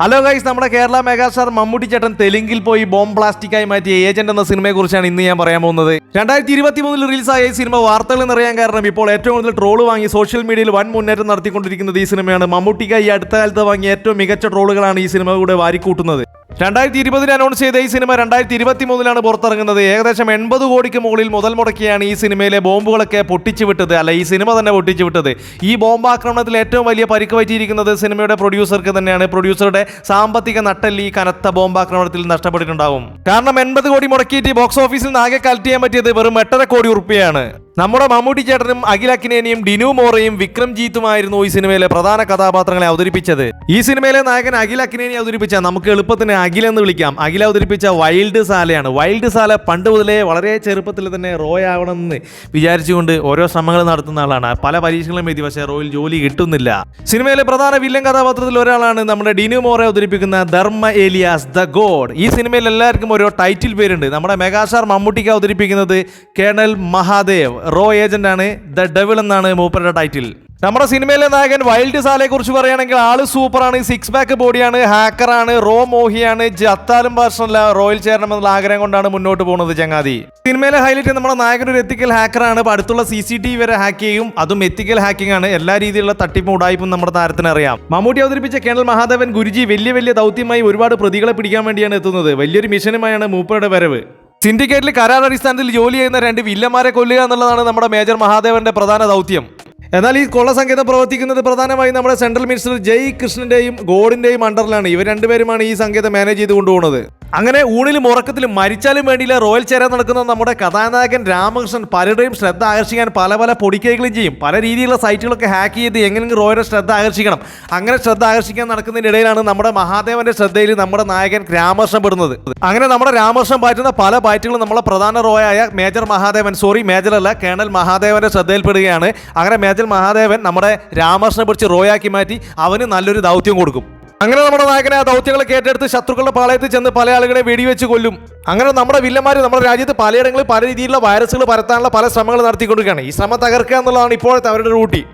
Hello guys നമ്മുടെ Kerala megastar Mammootty ചേട്ടൻ തെലുങ്കിൽ പോയി ബോംബ് പ്ലാസ്റ്റിക്കായി മാറ്റിയ ഏജന്റ് എന്ന സിനിമയെ കുറിച്ചാണ് ഇന്ന് ഞാൻ പറയാൻ പോകുന്നത്. രണ്ടായിരത്തി ഇരുപത്തി മൂന്നിൽ റിലീസായ ഈ സിനിമ വാർത്തകൾ നിറയാൻ കാരണം ഇപ്പോൾ ഏറ്റവും കൂടുതൽ ട്രോൾ വാങ്ങി സോഷ്യൽ മീഡിയയിൽ വൻ മുന്നേറ്റം നടത്തിക്കൊണ്ടിരിക്കുന്നത് ഈ സിനിമയാണ്. മമ്മൂട്ടിക്ക് ഈ അടുത്ത കാലത്ത് വാങ്ങിയ ഏറ്റവും മികച്ച ട്രോളുകളാണ് ഈ സിനിമ കൂടെ വാരിക്കൂട്ടുന്നത്. രണ്ടായിരത്തി ഇരുപതിൽ അനൗൺസ് ചെയ്ത ഈ സിനിമ രണ്ടായിരത്തി ഇരുപത്തി മൂന്നിലാണ് പുറത്തിറങ്ങുന്നത്. ഏകദേശം എൺപത് കോടിക്ക് മുകളിൽ മുതൽ മുടക്കിയാണ് ഈ സിനിമയിലെ ബോംബുകളൊക്കെ പൊട്ടിച്ചു വിട്ടത് അല്ല ഈ സിനിമ തന്നെ പൊട്ടിച്ചു വിട്ടത് ഈ ബോംബാക്രമണത്തിൽ ഏറ്റവും വലിയ പരിക്ക് പറ്റിയിരിക്കുന്നത് സിനിമയുടെ പ്രൊഡ്യൂസർക്ക് തന്നെയാണ്. പ്രൊഡ്യൂസറുടെ സാമ്പത്തിക നട്ടെല്ലി ഈ കനത്ത ബോംബാക്രമണത്തിൽ നഷ്ടപ്പെട്ടിട്ടുണ്ടാവും. കാരണം എൺപത് കോടി മുടക്കിയിട്ട് ബോക്സ് ഓഫീസിൽ നിന്ന് ആകെ കളക്ട് ചെയ്യാൻ പറ്റിയത് വെറും എട്ടര കോടി ഉറുപ്പിയാണ്. നമ്മുടെ മമ്മൂട്ടി ചേട്ടനും അഖിൽ അക്കിനേനിയും ഡിനു മോറയും വിക്രം ജീത്തുമായിരുന്നു ഈ സിനിമയിലെ പ്രധാന കഥാപാത്രങ്ങളെ അവതരിപ്പിച്ചത്. ഈ സിനിമയിലെ നായകൻ അഖിൽ അക്കിനേനി അവതരിപ്പിച്ച നമുക്ക് എളുപ്പത്തിന് അഖിൽ എന്ന് വിളിക്കാം. അഖില അവതരിപ്പിച്ച വൈൽഡ് സാലയാണ് വൈൽഡ് സാല പണ്ട് മുതലേ വളരെ ചെറുപ്പത്തിൽ തന്നെ റോയ് ആവണമെന്ന് വിചാരിച്ചുകൊണ്ട് ഓരോ ശ്രമങ്ങൾ നടത്തുന്ന ആളാണ്. പല പരീക്ഷകളും എഴുതി പക്ഷേ റോയിൽ ജോലി കിട്ടുന്നില്ല. സിനിമയിലെ പ്രധാന വില്ലൻ കഥാപാത്രത്തിൽ ഒരാളാണ് നമ്മുടെ ഡിനു മോറെ അവതരിപ്പിക്കുന്ന ധർമ്മ ഏലിയാസ് ദ ഗോഡ്. ഈ സിനിമയിൽ എല്ലാവർക്കും ഓരോ ടൈറ്റിൽ പേരുണ്ട്. നമ്മുടെ മെഗാസ്റ്റാർ മമ്മൂട്ടിക്ക് അവതരിപ്പിക്കുന്നത് കേണൽ മഹാദേവ്. റോ ഏജന്റാണ് ദ ഡെവിൾ എന്നാണ് മൂപ്പരുടെ ടൈറ്റിൽ നമ്മുടെ സിനിമയിലെ നായകൻ വൈൽഡ് സാലയെ കുറിച്ച് പറയുകയാണെങ്കിൽ ആൾ സൂപ്പറാണ്. സിക്സ് പാക്ക് ബോഡിയാണ് ഹാക്കറാണ് റോ മോഹിയാണ് ജത്താലും പാർഷനല്ല റോയൽ ചേരണമെന്നുള്ള ആഗ്രഹം കൊണ്ടാണ് മുന്നോട്ട് പോകുന്നത് ചങ്ങാതി. സിനിമയിലെ ഹൈലൈറ്റ് നമ്മുടെ നായകൻ ഒരു എത്തിക്കൽ ഹാക്കറാണ് അപ്പോൾ അടുത്തുള്ള സി സി ടി വരെ ഹാക്ക് ചെയ്യും. അതും എത്തിക്കൽ ഹാക്കിംഗ് ആണ്. എല്ലാ രീതിയിലുള്ള തട്ടിപ്പും ഉടായ്പും നമ്മുടെ താരത്തിന് അറിയാം. മമ്മൂട്ടി അവതരിപ്പിച്ച കേണൽ മഹാദേവൻ ഗുരുജി വലിയ വലിയ ദൗത്യമായി ഒരുപാട് പ്രതികളെ പിടിക്കാൻ വേണ്ടിയാണ് എത്തുന്നത്. വലിയൊരു മിഷനുമായാണ് മൂപ്പയുടെ വരവ്. സിൻഡിക്കേറ്റിൽ കരാർ അടിസ്ഥാനത്തിൽ ജോലി ചെയ്യുന്ന രണ്ട് വില്ലന്മാരെ കൊല്ലുക എന്നുള്ളതാണ് നമ്മുടെ മേജർ മഹാദേവന്റെ പ്രധാന ദൗത്യം. എന്നാൽ ഈ കൊള്ള സംഗീതം പ്രവർത്തിക്കുന്നത് പ്രധാനമായും നമ്മുടെ സെൻട്രൽ മിനിസ്റ്റർ ജയ് കൃഷ്ണന്റെയും ഗോഡിന്റെയും അണ്ടറിലാണ്. ഇവർ രണ്ടുപേരുമാണ് ഈ സംഗീതം മാനേജ് ചെയ്ത് കൊണ്ടുപോകുന്നത്. അങ്ങനെ ഊണിലും ഉറക്കത്തിലും മരിച്ചാലും വേണ്ടിയില്ല റോയൽ ചേര നടക്കുന്ന നമ്മുടെ കഥാനായകൻ രാമകൃഷ്ണൻ പലരുടെയും ശ്രദ്ധ ആകർഷിക്കാൻ പല പല പൊടിക്കൈകളും ചെയ്യും. പല രീതിയിലുള്ള സൈറ്റുകളൊക്കെ ഹാക്ക് ചെയ്ത് എങ്ങനെയെങ്കിലും റോയുടെ ശ്രദ്ധ ആകർഷിക്കണം. അങ്ങനെ ശ്രദ്ധ ആകർഷിക്കാൻ നടക്കുന്നതിനിടയിലാണ് നമ്മുടെ മഹാദേവന്റെ ശ്രദ്ധയിൽ നമ്മുടെ നായകൻ രാമകൃഷ്ണൻ പെടുന്നത്. അങ്ങനെ നമ്മുടെ രാമകൃഷ്ണൻ പാറ്റുന്ന പല ബാറ്റുകളും നമ്മുടെ പ്രധാന റോയായ മേജർ മഹാദേവൻ സോറി മേജർ അല്ല കേണൽ മഹാദേവന്റെ ശ്രദ്ധയിൽപ്പെടുകയാണ്. അങ്ങനെ മേജർ മഹാദേവൻ നമ്മുടെ രാമകൃഷ്ണനെ പിടിച്ച് റോയാക്കി മാറ്റി അവന് നല്ലൊരു ദൗത്യം കൊടുക്കും. അങ്ങനെ നമ്മുടെ നായകനെ ആ ദൗത്യങ്ങളൊക്കെ ഏറ്റെടുത്ത് ശത്രുക്കളുടെ പാളയത്തിൽ ചെന്ന് പല ആളുകളെ വെടിവെച്ച് കൊല്ലും. അങ്ങനെ നമ്മുടെ വില്ലന്മാർ നമ്മുടെ രാജ്യത്ത് പലയിടങ്ങളിൽ പല രീതിയിലുള്ള വൈറസുകൾ പരത്താനുള്ള പല ശ്രമങ്ങൾ നടത്തിക്കൊണ്ടിരിക്കുകയാണ്. ഈ ശ്രമം തകർക്കുക എന്നുള്ളതാണ് ഇപ്പോഴത്തെ അവരുടെ ഡ്യൂട്ടി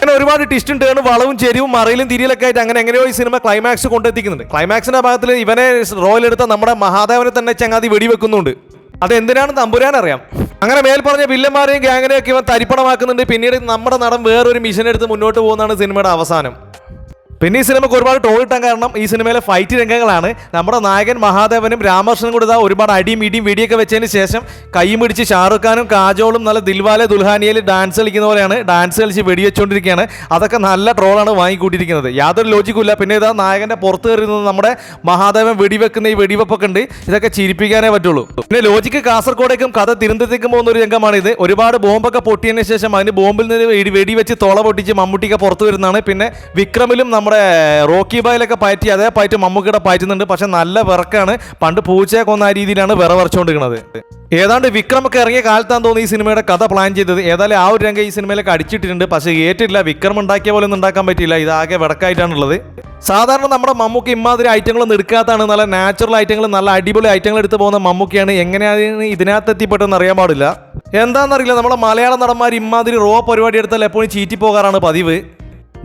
അങ്ങനെ ഒരുപാട് ടിസ്റ്റും ടേണും വളവും ചെരിവും മറയിലും തിരിയിലൊക്കെ ആയിട്ട് അങ്ങനെ എങ്ങനെയോ ഈ സിനിമ ക്ലൈമാക്സ് കൊണ്ടെത്തിക്കുന്നുണ്ട്. ക്ലൈമാക്സിന്റെ ഭാഗത്തിൽ ഇവനെ റോയിലെടുത്ത നമ്മുടെ മഹാദേവനെ തന്നെ ചങ്ങാതി വെടിവെക്കുന്നുണ്ട്. അത് എന്തിനാണെന്ന് തമ്പുരാൻ അറിയാം അങ്ങനെ മേൽ പറഞ്ഞ വില്ലന്മാരെയും ഗ്യാങ്ങിനെയൊക്കെ ഇവൻ തരിപ്പണമാക്കുന്നുണ്ട്. പിന്നീട് നമ്മുടെ നടൻ വേറൊരു മിഷൻ എടുത്ത് മുന്നോട്ട് പോകുന്നതാണ് സിനിമയുടെ അവസാനം. പിന്നെ ഈ സിനിമക്ക് ഒരുപാട് ടോൾ കിട്ടാൻ കാരണം ഈ സിനിമയിലെ ഫൈറ്റ് രംഗങ്ങളാണ്. നമ്മുടെ നായകൻ മഹാദേവനും രാമകൃഷ്ണനും കൂടെ ഇതാ ഒരുപാട് അടിയും ഇടിയും വെടിയൊക്കെ വെച്ചതിന് ശേഷം കൈ പിടിച്ച് ഷാറുഖ് ഖാനും കാജോളും നല്ല ദിൽവാലെ ദുൽഹാനിയയിൽ ഡാൻസ് കളിക്കുന്ന പോലെയാണ്. ഡാൻസ് കളിച്ച് വെടിവെച്ചുകൊണ്ടിരിക്കുകയാണ് അതൊക്കെ നല്ല ട്രോളാണ് വാങ്ങിക്കൂട്ടിയിരിക്കുന്നത്. യാതൊരു ലോജിക്കും ഇല്ല. പിന്നെ ഇതാ നായകന്റെ പുറത്ത് കയറുന്നത് നമ്മുടെ മഹാദേവൻ വെടിവെക്കുന്ന ഈ വെടിവെപ്പൊക്കെ ഉണ്ട്. ഇതൊക്കെ ചിരിപ്പിക്കാനേ പറ്റുള്ളൂ. പിന്നെ ലോജിക്ക് കാസർഗോഡേക്കും കഥ തിരുവനന്തപുരത്തേക്കും പോകുന്ന ഒരു രംഗമാണിത് ഒരുപാട് ബോംബൊക്കെ പൊട്ടിയതിന് ശേഷം അതിന് ബോംബിൽ നിന്ന് വെടി വെടിവെച്ച് തോള പൊട്ടിച്ച് മമ്മൂട്ടിക്ക് പുറത്ത് വരുന്നതാണ്. പിന്നെ വിക്രമിലും നമ്മുടെ റോക്കി ബായിലൊക്കെ പയറ്റി അതേ പയറ്റ് മമ്മൂക്കിയുടെ പയറ്റുന്നുണ്ട്. പക്ഷെ നല്ല വിറക്കാണ്. പണ്ട് പൂച്ചയെ കൊന്ന ആ രീതിയിലാണ് വിറ വരച്ചുകൊണ്ടിരിക്കുന്നത് ഏതാണ്ട് വിക്രമൊക്കെ ഇറങ്ങിയ കാലത്താന്ന് തോന്നുന്നു ഈ സിനിമയുടെ കഥ പ്ലാൻ ചെയ്തത്. ഏതായാലും ആ ഒരു രംഗം ഈ സിനിമയിലൊക്കെ അടിച്ചിട്ടിട്ടുണ്ട്. പക്ഷേ ഏറ്റില്ല വിക്രം ഉണ്ടാക്കിയ പോലെ ഒന്നും ഉണ്ടാക്കാൻ പറ്റില്ല ആകെ വിടക്കായിട്ടാണുള്ളത്. സാധാരണ നമ്മുടെ മമ്മൂക്ക് ഇമാതിരി ഐറ്റങ്ങളൊന്നും എടുക്കാത്തതാണ്. നല്ല നാച്ചുറൽ ഐറ്റങ്ങൾ നല്ല അടിപൊളി ഐറ്റങ്ങൾ എടുത്ത് പോകുന്ന മമ്മൂക്കയാണ്. എങ്ങനെയാണ് ഇതിനകത്ത് എത്തിപ്പെട്ടെന്ന് അറിയാൻ പാടില്ല. എന്താണെന്നറിയില്ല. നമ്മുടെ മലയാള നടന്മാർ ഇമാതിരി റോ പരിപാടി എടുത്താൽ എപ്പോഴും ചീറ്റി പോകാറാണ് പതിവ്.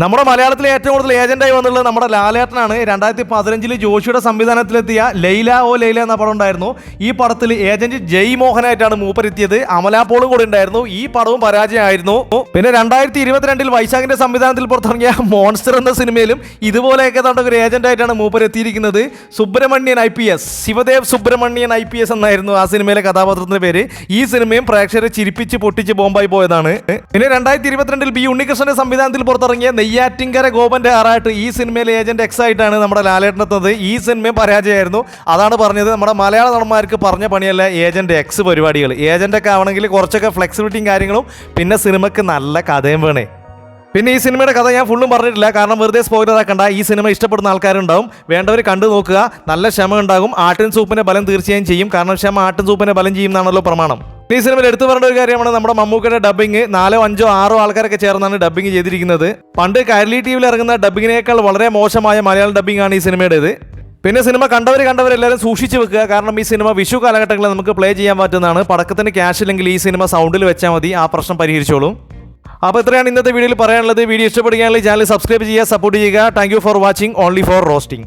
നമ്മുടെ മലയാളത്തിലെ ഏറ്റവും കൂടുതൽ ഏജന്റായി വന്നുള്ളത് നമ്മുടെ ലാലേട്ടനാണ്. രണ്ടായിരത്തി പതിനഞ്ചിൽ ജോഷിയുടെ സംവിധാനത്തിലെത്തിയ ലൈല ഓ ലൈല എന്ന പടം ഉണ്ടായിരുന്നു. ഈ പടത്തിൽ ഏജന്റ് ജയ് മോഹനായിട്ടാണ് മൂപ്പരെത്തിയത് അമലാപോളും കൂടെ ഉണ്ടായിരുന്നു. ഈ പടവും പരാജയമായിരുന്നു. പിന്നെ രണ്ടായിരത്തി ഇരുപത്തിരണ്ടിൽ വൈശാഖിന്റെ സംവിധാനത്തിൽ പുറത്തിറങ്ങിയ മോൺസ്റ്റർ എന്ന സിനിമയിലും ഇതുപോലെയൊക്കെ തണ്ട ഒരു ഏജന്റായിട്ടാണ് മൂപ്പരെത്തിയിരിക്കുന്നത്. Subramanian I P S Shivadev Subramanian I P S എന്നായിരുന്നു ആ സിനിമയിലെ കഥാപാത്രത്തിന്റെ പേര്. ഈ സിനിമയും പ്രേക്ഷകരെ ചിരിപ്പിച്ച് പൊട്ടിച്ച് ബോംബായി പോയതാണ്. പിന്നെ രണ്ടായിരത്തി ഇരുപത്തിരണ്ടിൽ ബി ഉണ്ണികൃഷ്ണന്റെ സംവിധാനത്തിൽ പുറത്തിറങ്ങിയ നെയ്യാറ്റിങ്കര ഗോപന്റെ ആറായിട്ട് ഈ സിനിമയിലെ ഏജന്റ് എക്സ് ആയിട്ടാണ് നമ്മുടെ ലാലേട്ടനെത്തുന്നത്. ഈ സിനിമയും പരാജയമായിരുന്നു. അതാണ് പറഞ്ഞത്. നമ്മുടെ മലയാള നടന്മാർക്ക് പറഞ്ഞ പണിയല്ല ഏജന്റ് എക്സ് പരിപാടികൾ ഏജന്റ് ഒക്കെ ആവണമെങ്കിൽ കുറച്ചൊക്കെ ഫ്ലെക്സിബിലിറ്റിയും കാര്യങ്ങളും പിന്നെ സിനിമക്ക് നല്ല കഥയും വേണേ. പിന്നെ ഈ സിനിമയുടെ കഥ ഞാൻ ഫുള്ളും പറഞ്ഞിട്ടില്ല. കാരണം വെറുതെ സ്പോയിലർ ആക്കണ്ട. ഈ സിനിമ ഇഷ്ടപ്പെടുന്ന ആൾക്കാരുണ്ടാവും. വേണ്ടവർ കണ്ടു നോക്കുക. നല്ല ക്ഷമ ഉണ്ടാകും. ആട്ടിൻ സൂപ്പിന്റെ ബലം തീർച്ചയായും ചെയ്യും. കാരണം ക്ഷമ ആട്ടിൻ സൂപ്പിന്റെ ബലം ചെയ്യും എന്നാണല്ലോ പ്രമാണം. ഈ സിനിമയിൽ എടുത്തു പറയേണ്ട ഒരു കാര്യമാണ് നമ്മുടെ മമ്മൂക്കയുടെ ഡബ്ബിംഗ് നാലോ അഞ്ചോ ആറോ ആൾക്കാരൊക്കെ ചേർന്നാണ് ഡബ്ബിംഗ് ചെയ്തിരിക്കുന്നത്. പണ്ട് കൈരളി ടി വിയിൽ ഇറങ്ങുന്ന ഡബ്ബിങ്ങിനേക്കാൾ വളരെ മോശമായ മലയാളം ഡബ്ബിംഗ് ആണ് ഈ സിനിമയുടേത്. പിന്നെ സിനിമ കണ്ടവർ കണ്ടവരെല്ലാവരും സൂക്ഷിച്ചു വെക്കുക. കാരണം ഈ സിനിമ വിഷു കാലഘട്ടങ്ങളിൽ നമുക്ക് പ്ലേ ചെയ്യാൻ പറ്റുന്നതാണ്. പടക്കത്തിന് ക്യാഷ് ഇല്ലെങ്കിൽ ഈ സിനിമ സൗണ്ടിൽ വെച്ചാൽ മതി. ആ പ്രശ്നം പരിഹരിച്ചോളും. അപ്പോൾ ഇത്രയാണ് ഇന്നത്തെ വീഡിയോയിൽ പറയാനുള്ളത്. വീഡിയോ ഇഷ്ടപ്പെടുകയാണെങ്കിൽ ചാനൽ സബ്സ്ക്രൈബ് ചെയ്യുക സപ്പോർട്ട് ചെയ്യുക. Thank for watching only for roasting